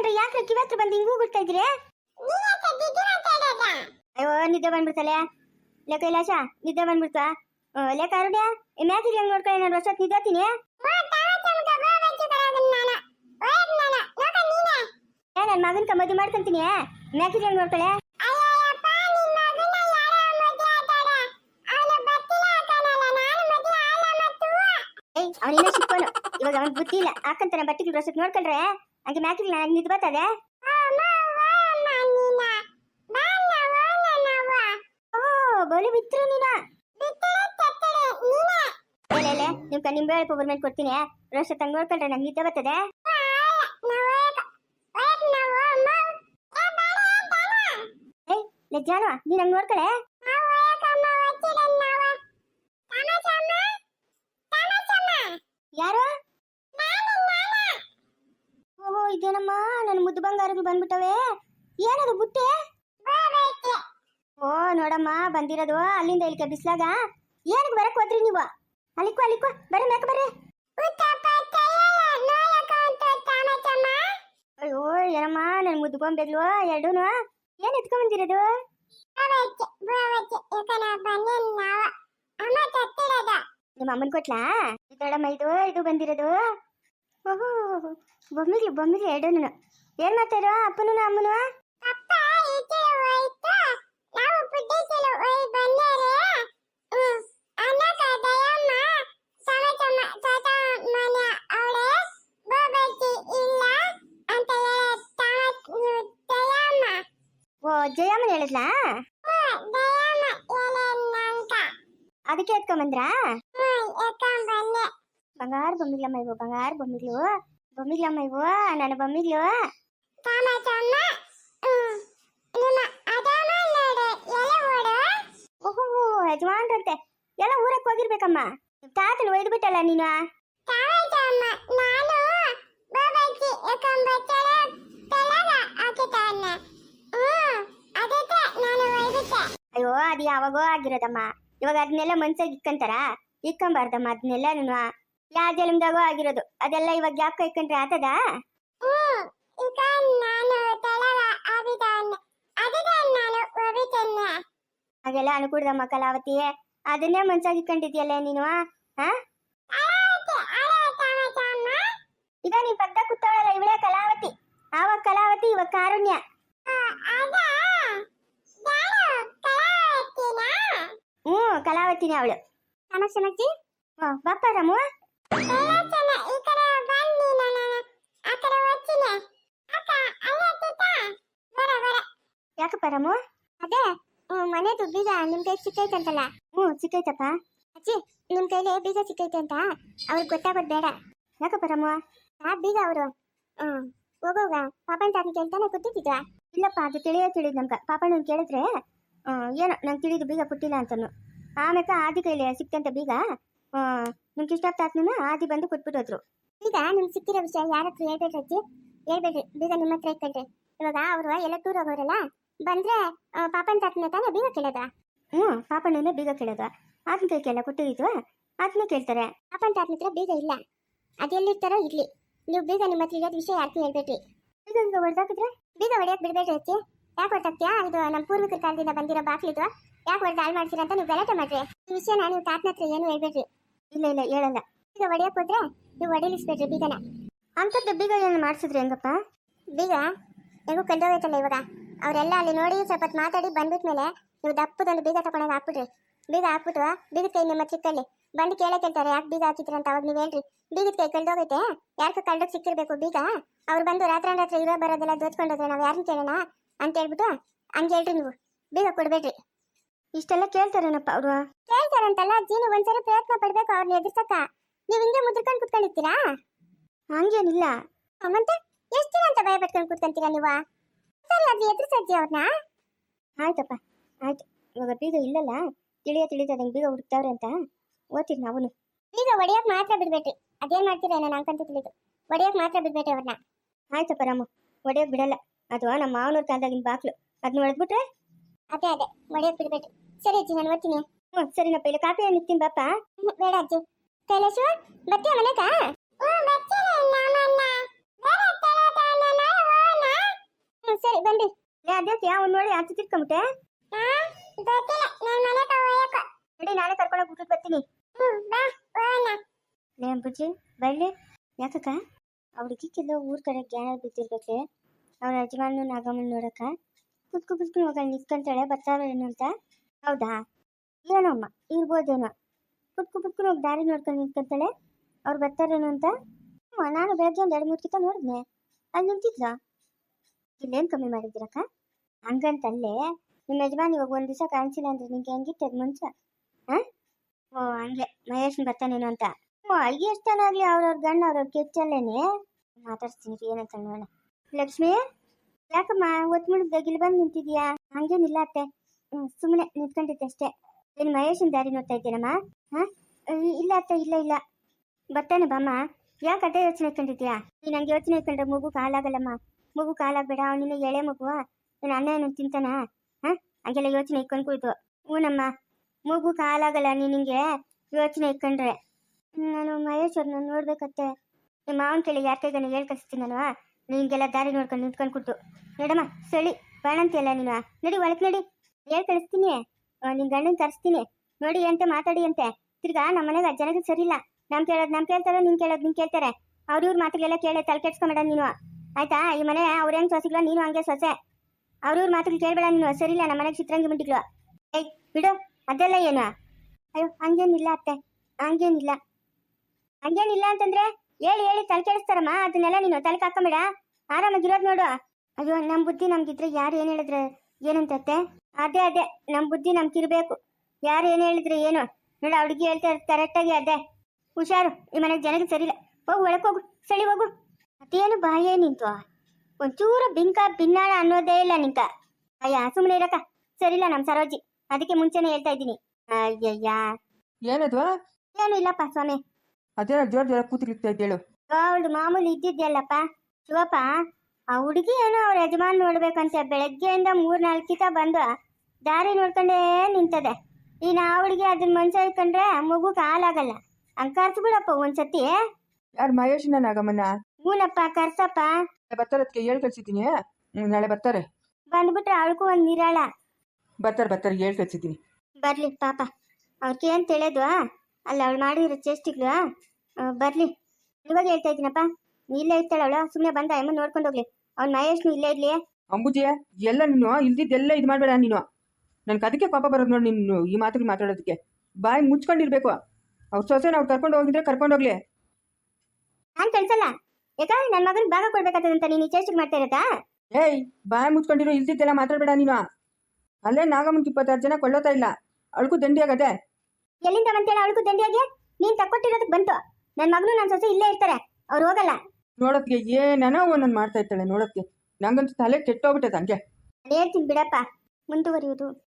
ನೀವೇನ್ರಿ ಯಾಕ್ರಿ ಕಿವತ್ರ ಬಂದು ಹಿಂಗೂ ಗುಡ್ತಾ ಇದ್ದೀರಿ? ಅಯ್ಯೋ, ನಿದ್ದೆ ಬಂದ್ಬಿಡ್ತಲೆ. ಲೇ ಕೈಲಾಸ, ನಿದ್ದೆ ಬಂದ್ಬಿಡ್ತಾ? ಲೇ ಕಾರುಣ್ಯ ಮ್ಯಾಕಿಗೆ ಹೆಂಗ್ ನೋಡ್ಕೊಳ್ಳಿ ನಾನು ವರ್ಷಕ್ಕೆ ನಿದ್ದಾತೀನಿ ನನ್ನ ಮಗನ ಕಮ್ಮದಿ ಮಾಡ್ಕೊಂತೀನಿ ಮ್ಯಾಕಿಗೆ ಹೆಂಗ್ ನೋಡ್ಕೊಳ್ಳೆ ಅವನಿನ್ನ ಸಿಕ್ಕೋನು ಇವಾಗ ಅವನ್ ಬುದ್ಧಿ ಇಲ್ಲ. ಹಾಕಂತಾನೆ ಬಟ್ಟಿಗೆ ಡ್ರೆಸ್ ನೋಡ್ಕೊಂಡ್ರೆ ಹಂಗೆ ಮ್ಯಾಕಿಗೆ ನನಗೆ ನಿದ್ದು ಬರ್ತದೆ? ಓ ಬೋಲಿ ಬಿತ್ರು ನೀನ. ನೀವು ನಿಮ್ ನಿಂಬೆ ಪವರ್ಮೆಂಟ್ ಕೊಡ್ತೀನಿ. ರೋಷ ತಂಗ ನೋಡ್ಕೊಂಡ್ರೆ ನಂಗೆ ನಿದ್ದೆ ಬರ್ತದೆ. ಲಜ್ಜಾನು ನೀನ್ ಹಂಗ್ ನೋಡ್ಕಳೆ? ಯಾರು? ಇದೇನಮ್ಮ? ನನ್ನ ಮುದ್ದು ಬಂಗಾರಗಳು ಬಂದ್ಬಿಟ್ಟವೆ. ಏನದು ಬುಟ್ಟೆ? ಓ, ನೋಡಮ್ಮ, ಬಂದಿರೋದು ಅಲ್ಲಿಂದ ಇಲ್ಲಿಗೆ ಬಿಸ್ಲಾಗ. ಏನಕ್ಕೆ ಬರಕ್ ಹೋದ್ರಿ ನೀವು? ಅಲ್ಲಿಕೋ ಅಲ್ಲಿಕೋ ಬರ್ರಿ ಮ್ಯಾಕ ಬರ್ರಿ. ಅಯ್ಯೋ, ಏನಮ್ಮ, ನನ್ನ ಮುದ್ದು ಗೊಂಬೆಗಳು ಎರಡೂನು? ಏನ್ ಎತ್ಕೊಂಡ್ ಬಂದಿರೋದು ನಿಮ್ಮ ಅಮ್ಮನ್ ಕೊಟ್ಲಾ? ನೋಡಮ್ಮ ಇದು ಇದು ಬಂದಿರೋದು. ಓಹೋ ಬೊಮ್ಮಿಗ್ಲು ಬೊಮ್ಮಿಗ್ಲು ಎರಡೂನು ಏನ್ ಮಾಡ್ತಾರೋ ಅಪ್ಪನು ಅಮ್ಮನು ಓ ಜಯಮ್ಮನ್ ಹೇಳಿದ್ಲಾ? ಅದಕ್ಕೆ ಎತ್ಕೊಂಡ್ ಬಂದ್ರಾ ಬಂಗಾರ ಬೊಮ್ಮಿಗ್ಲಮ್ಮ ಇವು ಬಂಗಾರ ಬೊಮ್ಮಿಗ್ಲು ಬೊಮ್ಮಿಗ್ಲಮ್ಮ ಇವು ನನ್ನ ಬೊಮ್ಮಿಗ್ಲು. ಓಹೋ ಯಜಮಾನ್ರಂತೆ ಎಲ್ಲ ಊರಕ್ಕೆ ಹೋಗಿರ್ಬೇಕಮ್ಮ. ತಾತನ ಒಯ್ದು ಬಿಟ್ಟಲ್ಲ ನೀನು ಅಯ್ಯೋ ಅದು ಯಾವಾಗೋ ಆಗಿರೋದಮ್ಮ. ಇವಾಗ ಅದನ್ನೆಲ್ಲ ಮನ್ಸಾಗಿ ಇಕ್ಕಂತಾರ ಇಕ್ಕಂಬಾರ್ದಮ್ಮ ಅದನ್ನೆಲ್ಲ ನೀನು. ಯಾ ಜಲಮ್ದಾಗೋ ಆಗಿರೋದು. ಅದೆಲ್ಲ ಇವಾಗ ಯಾಕೆ ಕೈಕೊಂಡ್ರೆ ಆತದ? ಹಾಗೆಲ್ಲ ಅನುಕೂಲದ ಕಲಾವತಿ ಅದನ್ನೇ ಮನ್ಸಾಗ ಇಕ್ಕೊಂಡಿದ್ಯಲ್ಲ ನೀನು ಹಾ? ಈಗ ನೀನ್ ಪಕ್ಕ ಕೂತಾಳಲ್ಲ ಇವಳೇ ಕಲಾವತಿ. ಆವಾಗ ಕಲಾವತಿ ಇವಾಗ ಕಾರುಣ್ಯ. ಹ್ಮ್ ಕಲಾವತಿನೇ ಅವಳು. ಸಮಸ್ಯೆ ಹ್ಞೂ ಬಾಪ ರಾಮು. ಯಾಕಪ್ಪ ರಾಮು? ಅದೇ ಮನೆದು ಬೀಗ ನಿಮ್ ಕೈ ಸಿಕ್ಕೈತಂತಲ್ಲ ಹ್ಞೂ ಸಿಕ್ಕೈತಪ್ಪ. ಅಜ್ಜಿ ನಿಮ್ ಕೈಲಿ ಬೀಗ ಸಿಕ್ಕೈತೆ ಅಂತ? ಅವ್ರಿಗೆ ಗೊತ್ತಾಗೋದು ಬೇಡ. ಯಾಕಪ್ಪ ರಾಮು? ಆ ಬೀಗ ಅವರು? ಹ್ಮ್ ಹೋಗೋಗ ಪಾಪಣ್ಣ ತಾತನ ಕೇಳ್ತಾನೆ ಕೊಟ್ಟಿದ್ದ ಇಲ್ಲಪ್ಪ ಅದು ತಿಳಿಯೋ ತಿಳಿದ್ ನಮ್ಗೆ. ಪಾಪಣ್ಣನ ಕೇಳಿದ್ರೆ ಏನೋ ನಂಗೆ ತಿಳಿದು ಬೀಗ ಕೊಟ್ಟಿಲ್ಲ ಅಂತನು. ಆಮೇಲೆ ಆದಿ ಕೈಲಿ ಸಿಕ್ತಂತ ಬೀಗ ನಿಮ್ಗೆ ಇಷ್ಟ ತಾತನ ಆದಿ ಬಂದು ಕೊಟ್ಬಿಟ್ಟೋದ್ರು ಈಗ ನಿಮ್ಗೆ ಸಿಕ್ಕಿರೋ ವಿಷಯ ಯಾರ ಹತ್ರ ಹೇಳ್ಬೇಡ್ರಿ ಅಜ್ಜಿ? ಹೇಳ್ಬೇಡ್ರಿ. ಬೀಗ ನಿಮ್ಮ ಹತ್ರ ಇಟ್ಕೊಳ್ರಿ ಇವಾಗ ಅವರು ಎಲ್ಲ ಟೂರ್ ಹೋಗೋರಲ್ಲ ಬಂದ್ರೆ ಪಾಪನ ತಾತನ ತಾನೇ ಬೀಗ ಕೇಳೋದ? ಹ್ಞೂ ಪಾಪಣ್ಣನೇ ಬೀಗ ಕೇಳೋದು. ಆತನ ಕೈ ಕೇಳ ಕೊಟ್ಟಿದ್ವ ಆತನೇ ಕೇಳ್ತಾರೆ. ಪಾಪನ್ ತಾತನ ಹತ್ರ ಬೀಗ ಇಲ್ಲ. ಅದೆಲ್ಲಿರ್ತಾರೋ ಇರ್ಲಿ. ನೀವು ಬೀಗ ನಿಮ್ಮ ಹತ್ರ ಇರೋದು ವಿಷಯ ಯಾರಿಗೂ ಹೇಳ್ಬೇಡ್ರಿ. ಬೀಗ ಈಗ ಹೊಡೆದಾಕಿದ್ರೆ? ಬೀಗ ಹೊಡೆಯಕ್ ಬಿಡ್ಬೇಡ್ರಿ ಅಜ್ಜಿ. ಯಾಕೆ ಹೊಡ್ತಾಕ್ತೀಯಾ ಇದು ನಮ್ಮ ಪೂರ್ವಿಕರ ಕಾಲದಿಂದ ಬಂದಿರೋ ಬಾಕ್ಲಿದು. ಯಾಕೆ ಹೊಡೆದು ಹಾಳು ಮಾಡ್ತೀರಾ ಅಂತ ನೀವು ಗಲಾಟೆ ಮಾಡ್ರಿ. ಈ ವಿಷಯ ನಾನು ತಾತನ ಹತ್ರ ಏನು ಹೇಳ್ಬೇಡ್ರಿ. ಇಲ್ಲ ಇಲ್ಲ, ಹೇಳಲ್ಲ. ಈಗ ಹೊಡೆಯಕ್ ಹೋದ್ರೆ ನೀವು ಒಡೆಯಲಿಸ್ಬೇಡ್ರಿ ಬೀಗನ. ಅಂಥದ್ದು ಬೀಗ ಏನು ಮಾಡಿಸಿದ್ರಿ ಹೆಂಗಪ್ಪ? ಬೀಗ, ಹೆಂಗೂ ಕಂಡೋಗೈತಲ್ಲ ಇವಾಗ. ಅವರೆಲ್ಲ ಅಲ್ಲಿ ನೋಡಿ ಸ್ವಲ್ಪ ಹೊತ್ತು ಮಾತಾಡಿ ಬಂದ್ಬಿಟ್ಮೇಲೆ ನೀವು ದಪ್ಪದೊಂದು ಬೀಗ ತಗೊಂಡಾಗ ಹಾಕ್ಬಿಡ್ರಿ. ಬೀಗ ಹಾಕ್ಬಿಟ್ಟು ಬೀಗದ ಕೈ ನಿಮ್ಮ ಚಿಕ್ಕಲ್ಲಿ. ಬಂದು ಕೇಳಕ್ಕೆ ಹೇಳ್ತಾರೆ ಯಾಕೆ ಬೀಗ ಹಾಕಿದ್ರಿ ಅಂತ ಅವಾಗ ನೀವು ಹೇಳ್ರಿ. ಬೀಗದ ಕೈ ಕಳ್ದೋಗೈತೆ ಯಾರಿಗೂ ಕಂಡೋಗಿ ಸಿಕ್ಕಿರ್ಬೇಕು ಬೀಗ. ಅವ್ರು ಬಂದು ರಾತ್ರಿ ರಾತ್ರಿ ಇರೋ ಬರೋದೆಲ್ಲ ದೋಚ್ಕೊಂಡೋದ್ರೆ ನಾವು ಯಾರನ್ನ ಕೇಳೋಣ? ಅಂತ ಹೇಳ್ಬಿಟ್ಟು ಹಂಗೆ ಹೇಳ್ರಿ ನೀವು. ಬೀಗ ಕೊಡ್ಬೇಡ್ರಿ. ಇಷ್ಟೆಲ್ಲ ಕೇಳ್ತಾರೇನಪ್ಪ ಅವರು? ಕೇಳ್ತಾರಂತಲ್ಲ ಜೀನು ಒಂದ್ಸರಿ ಪ್ರಯತ್ನ ಪಡ್ಬೇಕು ಅವ್ರನ್ನ ಎದುರ್ಸಕ್ಕ. ನೀವು ಹಿಂಗೆ ಮುದ್ರಕೊಂಡು ಕುತ್ಕೊಂಡಿರ್ತೀರಾ? ಹಂಗೇನಿಲ್ಲ. ಮತ್ತೆ ಎಷ್ಟು ದಿನ ಅಂತ ಭಯ ಪಟ್ಕೊಂಡು ಕೂತ್ಕೊಂತೀರಾ ನೀವು? ಸರಿ ಅದು ಎದುರಿಸಜ್ಜಿ ಅವ್ರನ್ನ ಆಯ್ತಪ್ಪ ಆಯ್ತು. ಇವಾಗ ಬೀಗ ಇಲ್ಲಲ್ಲ ತಿಳಿಯ ತಿಳಿದಂಗೆ ಬೀಗ ಹುಡುಕ್ತಾವ್ರೆ ಅಂತ ಓದ್ತೀರಿ ನಾವು ಬೀಗ ಒಡೆಯಕ್ ಮಾತ್ರ ಬಿಡ್ಬೇಡ್ರಿ. ಅದೇನ್ ಮಾಡ್ತೀರಾ ನಾನು ನಂಗಂತೂ ತಿಳಿದು. ಒಡೆಯಕ್ ಮಾತ್ರ ಬಿಡ್ಬೇಡ್ರಿ ಅವ್ರನ್ನ ಆಯ್ತಪ್ಪ ರಾಮು ಒಡೆಯಕ್ ಬಿಡಲ್ಲ. ಅದು ನಮ್ಮ ಮಾವನವ್ರ ಕಾಲದಾಗಿನ ಬಾಕ್ಲು. ಅದನ್ನ ಹೊಡೆದ್ಬಿಟ್ರೆ ಅದೇ ಅದೇ ಒಡೆಯಕ್ ಬಿಡ್ಬೇಡ್ರಿ ಸರಿ ಅಜ್ಜಿ ನಾನು ಓದ್ತೀನಿ ಹ್ಞೂ ಸರಿನಪ್ಪ ಇಲ್ಲ ಕಾಫಿ ನಿಂತೀನಿ ಬಾಪ ಬೇಡ ಅಜ್ಜಿ ಕೈಲಾಶು ಬರ್ತೀಯ ಮನೆಗ ಹ್ಮ್, ಸರಿ ಬನ್ನಿ ಲೇ ಅದ್ಯಾಕೆ ಅವ್ನು ನೋಡಿ ಆಚೆ ತಿರ್ಕೊಂಬಿಟ್ಟೆ ನಡಿ ನಾನೇ ಕರ್ಕೊಂಡೋಗಿ ಬಿಟ್ಬಿಟ್ಟು ಬರ್ತೀನಿ ಲೇ ಅಂಬುಜಿ ಬಳ್ಳಿ ಯಾಕಕ್ಕ ಅವ್ಳಿಗಿಕ್ಕೆಲ್ಲ ಊರ್ ಕಡೆ ಜ್ಞಾನ ಬಿದ್ದಿರ್ಬೇಕೆ ಅವ್ರ ಯಜಮಾನು ನಾಗಮ್ಮನ ನೋಡಕ್ಕ ಕುತ್ಕು ಕುತ್ಕೊಂಡು ಹೋಗ ನಿಂತ್ಕೊಂತಾಳೆ ಏನು ಅಂತ. ಹೌದಾ? ಏನೋ ಅಮ್ಮ ಇರ್ಬೋದೇನೋ. ಕುತ್ಕೊ ಕುತ್ಕೊಂಡು ಹೋಗಿ ದಾರಿ ನೋಡ್ಕೊಂಡು ನಿಂತ್ಕೊಂತಾಳೆ. ಅವ್ರು ಬರ್ತಾರೇನೋ ಅಂತ. ಹ್ಞೂ ನಾನು ಬೆಳಗ್ಗೆ ಒಂದು ಎರಡು ಮೂರು ಕಿತ ನೋಡಿದ್ನೆ. ಅಲ್ಲಿ ನಿಂತಿದ್ಲ? ಇಲ್ಲೇನು ಕಮ್ಮಿ ಮಾಡಿದ್ದೀರಕ್ಕ? ಹಂಗಂತಲ್ಲೇ ನಿಮ್ಮ ಯಜಮಾನ್ ಇವಾಗ ಒಂದು ದಿವಸ ಕಾಣಿಸಿಲ್ಲ ಅಂದ್ರೆ ನಿಂಗೆ ಹೆಂಗಿತ್ತು ಅದು ಮುಂಚೆ? ಹಾಂ? ಓ, ಹಂಗೆ, ಮಹೇಶ್ನ ಬರ್ತಾನೇನೋ ಅಂತ. ಹ್ಞೂ ಎಷ್ಟನಾಗ್ಲಿ ಅವ್ರವ್ರ ಗಂಡ ಅವ್ರವ್ರ ಕೆಚ್ಚಲ್ಲೇನೆ ಮಾತಾಡ್ತೀನಿ ಏನಂತ ನೋಡೋಣ. ಲಕ್ಷ್ಮಿ? ಯಾಕಮ್ಮ ಒತ್ ಮುಳುಗ್ದಾಗ ಇಲ್ಲಿ ಬಂದು ನಿಂತಿದ್ಯಾ? ಹಂಗೇನಿಲ್ಲ ಅತ್ತೆ. ಸುಮ್ನೆ ನಿಂತ್ಕೊಂಡಿದ್ದೆ ಅಷ್ಟೇ. ಏನು ಮಹೇಶನ್ ದಾರಿ ನೋಡ್ತಾ ಇದ್ದೀನಮ್ಮ? ಹಾ? ಇಲ್ಲ ಅತ್ತೆ, ಇಲ್ಲ ಇಲ್ಲ. ಬರ್ತಾನೆ ಬಾಮ್ಮ. ಯಾಕೆ ಅದೇ ಯೋಚನೆ ಇಟ್ಕೊಂಡಿದ್ಯಾ? ನೀನು ಹಂಗೆ ಯೋಚನೆ ಇಟ್ಕೊಂಡ್ರೆ ಮಗು ಕಾಲಾಗಲ್ಲಮ್ಮ. ಮಗು ಕಾಲಾಗಬೇಡ ಅವನಿನ್ನ ಎಳೆ ಮಗುವ ನೀನು ಅಣ್ಣ ಏನು ತಿಂತಾನ? ಹಾಂ? ಹಂಗೆಲ್ಲ ಯೋಚನೆ ಇಟ್ಕೊಂಡು ಕುಳಿತು ಹ್ಞೂನಮ್ಮ ಮಗು ಕಾಲಾಗಲ್ಲ ನೀನು ಹಿಂಗೆ ಯೋಚನೆ ಇಟ್ಕೊಂಡ್ರೆ. ನಾನು ಮಹೇಶ್ ಅವ್ರನ್ನ ನೋಡ್ಬೇಕತ್ತೆ. ನಿಮ್ಮ ಮಾವನ ಕೇಳಿ ಯಾರ ಕೈಗಾನೆ ನಾನು ನಿಂಗೆಲ್ಲ ದಾರಿ ನೋಡ್ಕೊಂಡು ನಿಂತ್ಕೊಂಡು ಕೊಟ್ಟು ನೋಡಮ್ಮ ಸಳಿ ಬಾಣಂತಿಯಲ್ಲ ನೀನು? ನಡಿ ಒಳಗೆ ನಡಿ. ಹೇಳಿ ಕಳಿಸ್ತೀನಿ. ನಿನ್ನ ಗಂಡನ ಕರೆಸ್ತೀನಿ. ನೋಡಿ ಅಂತ ಮಾತಾಡಿ ಅಂತೆ ತಿರ್ಗಾ ನಮ್ಮ ಮನೆಗೆ ಜನಕ್ಕೆ ಸರಿ ಇಲ್ಲ. ನಮ್ ಕೇಳೋದು ನಮ್ ಕೇಳ್ತಾರೆ, ನಿನ್ ಕೇಳೋದು ನಿನ್ ಕೇಳ್ತಾರೆ. ಅವ್ರ ಇವ್ರ ಮಾತುಗಳೆಲ್ಲ ಕೇಳಿ ತಲೆ ಕೆಡ್ಸ್ಕೊಂಬೇಡ ನೀನು. ಆಯ್ತಾ? ಈ ಮನೆ, ಅವ್ರ ಹೆಂಗ್ ಸೊಸಿಗಳ, ನೀನು ಹಂಗೆ ಸೊಸೆ. ಅವ್ರ ಇವ್ರ ಮಾತುಗಳು ಕೇಳಬೇಡ ನೀನು. ಸರಿ ಇಲ್ಲ, ನಮ್ಮ ಮನೆಗೆ ಚಿತ್ರಂಗಿ ಮುಂಟಿಗಳು ಏಯ್, ಬಿಡು. ಅದೆಲ್ಲ ಏನು? ಅಯ್ಯೋ, ಹಂಗೇನಿಲ್ಲ ಅತ್ತೆ. ಹಂಗೇನಿಲ್ಲ. ಹಂಗೇನಿಲ್ಲ ಅಂತಂದ್ರೆ? ಹೇಳಿ ಹೇಳಿ ತಲೆ ಕೆಡಿಸ್ತಾರಮ್ಮ. ಅದನ್ನೆಲ್ಲ ನೀನು ತಲೆ ಹಾಕೊಂಬೇಡ. ಆರಾಮಾಗಿರೋದು ನೋಡು. ಅಯ್ಯೋ ನಮ್ಮ ಬುದ್ಧಿ ನಮ್ಗಿದ್ರೆ ಯಾರು ಏನು ಹೇಳಿದ್ರೆ? ಏನಂತತ್ತೆ ಅದೇ ಅದೇ. ನಮ್ಮ ಬುದ್ಧಿ ನಮ್ಗಿರ್ಬೇಕು ಯಾರು ಏನು ಹೇಳಿದ್ರೆ ಏನು? ನೋಡು ಹುಡುಗಿ ಹೇಳ್ತಾ ಕರೆಕ್ಟಾಗಿ ಅದೇ. ಹುಷಾರು. ಈ ಮನೆಗೆ ಜನಕ್ಕೆ ಸರಿ ಇಲ್ಲ ಹೋಗು ಒಳಕ್ ಹೋಗು. ಸಳಿ ಹೋಗು. ಅದೇನು ಬಾಯೇ ನಿಂತು ಒಂಚೂರು ಬಿಂಕ ಬಿನ್ನಾಳ ಅನ್ನೋದೇ ಇಲ್ಲ ನಿಂಕ ಅಯ್ಯ ಸುಮ್ಮನೆ ಇರಕ್ಕ. ಸರಿ ಇಲ್ಲ ನಮ್ಮ ಸರೋಜಿ. ಅದಕ್ಕೆ ಮುಂಚೆನೆ ಹೇಳ್ತಾ ಇದ್ದೀನಿ. ಅಯ್ಯಯ್ಯ. ಏನದು? ಏನು ಇಲ್ಲಪ್ಪ ಸ್ವಾಮಿ. ಅದೇ ಜೋರ್ ಜೋರ ಕೂತಿರ್ತಾ ಇದ್ದೇಳು ಅವಳು ಮಾಮೂಲಿ ಇದ್ದಿದ್ಯಲ್ಲಪ್ಪ. ಶಿವಪ್ಪ ಆ ಹುಡುಗಿ ಏನೋ ಅವ್ರ ಯಜಮಾನ್ ನೋಡ್ಬೇಕಂತ. ಬೆಳಗ್ಗೆಯಿಂದ ಮೂರ್ ನಾಲ್ಕಿತ ಕಿತ ಬಂದು ದಾರಿ ನೋಡ್ಕೊಂಡೇ ನಿಂತದೆ. ಈ ನಾ ಹುಡುಗಿ ಅದನ್ನ ಮನುಷ್ಯ ಇಟ್ಕೊಂಡ್ರೆ ಮಗು ಕಾಲಾಗಲ್ಲ. ಹಂಗ್ ಕರ್ಸ್ ಬಿಡಪ್ಪ ಒಂದ್ಸತಿ. ಯಾರು ಮಹೇಶನ ನಾಗಮ್ಮನ ಹೂನಪ್ಪ ಕರ್ಸಪ್ಪ. ಬರ್ತಾರೆ ಅದಕ್ಕೆ ಹೇಳಿ ಕಳ್ಸಿದ್ದೀನಿ. ನಾಳೆ ಬರ್ತಾರೆ. ಬಂದ್ಬಿಟ್ರೆ ಅವಳಿಗೂ ಒಂದ್ ನಿರಾಳ. ಬರ್ತಾರೆ ಬರ್ತಾರೆ ಹೇಳಿ ಕಳ್ಸಿದ್ದೀನಿ. ಬರ್ಲಿ ಪಾಪ. ಅವ್ರಿಗೆ ಏನು ತಿಳಿಯೋದು ಅಲ್ಲ ಅವಳು ಮಾಡಿರೋ ಚೇಷ್ಟಿಗಳು ಬರ್ಲಿ. ಇವಾಗ ಹೇಳ್ತಾ ಇದ್ದೀನಪ್ಪ. ಇಲ್ಲೇ ಇರ್ತಾಳೆ ಅವಳು ಸುಮ್ಮನೆ ಬಂದ ಅಮ್ಮ ನೋಡ್ಕೊಂಡು ಹೋಗ್ಲಿ. ಅವ್ನ ಮಹೇಶ್ನು ಇಲ್ಲೇ ಇರ್ಲಿ ಅಂಬುಜಿ ಎಲ್ಲ ನೀನು ಇಲ್ದಿದ್ದೆಲ್ಲ ಇದು ಮಾಡಬೇಡ ನೀನು. ನನ್ಗೆ ಅದಕ್ಕೆ ಪಾಪ ಬರೋದು ನೋಡಿ ನೀನು ಈ ಮಾತುಗಳು ಮಾತಾಡೋದಕ್ಕೆ. ಬಾಯಿ ಮುಚ್ಕೊಂಡಿರ್ಬೇಕು. ಅವ್ರ ಸೊಸೆ ನಾವು ಕರ್ಕೊಂಡು ಹೋಗಿದ್ರೆ ಕರ್ಕೊಂಡು ಹೋಗ್ಲಿ. ನಾನು ಕಳ್ಸಲ್ಲ ಯಾಕ? ನನ್ನ ಮಗನ್ ಭಾಗ ಕೊಡ್ಬೇಕಾಗ್ತದಂತ ನೀನು ಈ ಚೇಷ್ಟಿಗೆ ಮಾಡ್ತಾ ಇರತ್ತಾ ಏಯ್ ಬಾಯಿ ಮುಚ್ಕೊಂಡಿರೋ ಇಲ್ದಿದ್ದೆಲ್ಲ ಮಾತಾಡಬೇಡ ನೀನು. ಅಲ್ಲೇ ನಾಗಮ್ಮ ಇಪ್ಪತ್ತಾರು ಜನ ಕೊಳ್ಳೋತಾ ಇಲ್ಲ. ಅಳ್ಕು ದಂಡಿ ಆಗದೆ. ಎಲ್ಲಿಂದ ಬಂತೇಳ ಅವಳಿಗೂ ದಂಡಿಯಾಗಿ? ನೀನ್ ತಕ್ಕೊಟ್ಟಿರೋದಕ್ಕೆ ಬಂತು. ನನ್ನ ಮಗನು ನನ್ ಸೊಸೆ ಇಲ್ಲೇ ಇರ್ತಾರೆ. ಅವ್ರು ಹೋಗಲ್ಲ. ನೋಡಕ್ಕೆ ಏನೇನೋ ಒಂದೊಂದು ಮಾಡ್ತಾ ಇರ್ತಾಳೆ ನೋಡಕ್ಕೆ ನಂಗಂತೂ ತಲೆ ಕೆಟ್ಟೋಗ್ಬಿಟ್ಟೈತೆ ಹಂಗೆ. ಹೇಳ್ತೀನಿ ಬಿಡಪ್ಪ. ಮುಂದುವರಿಯುವುದು.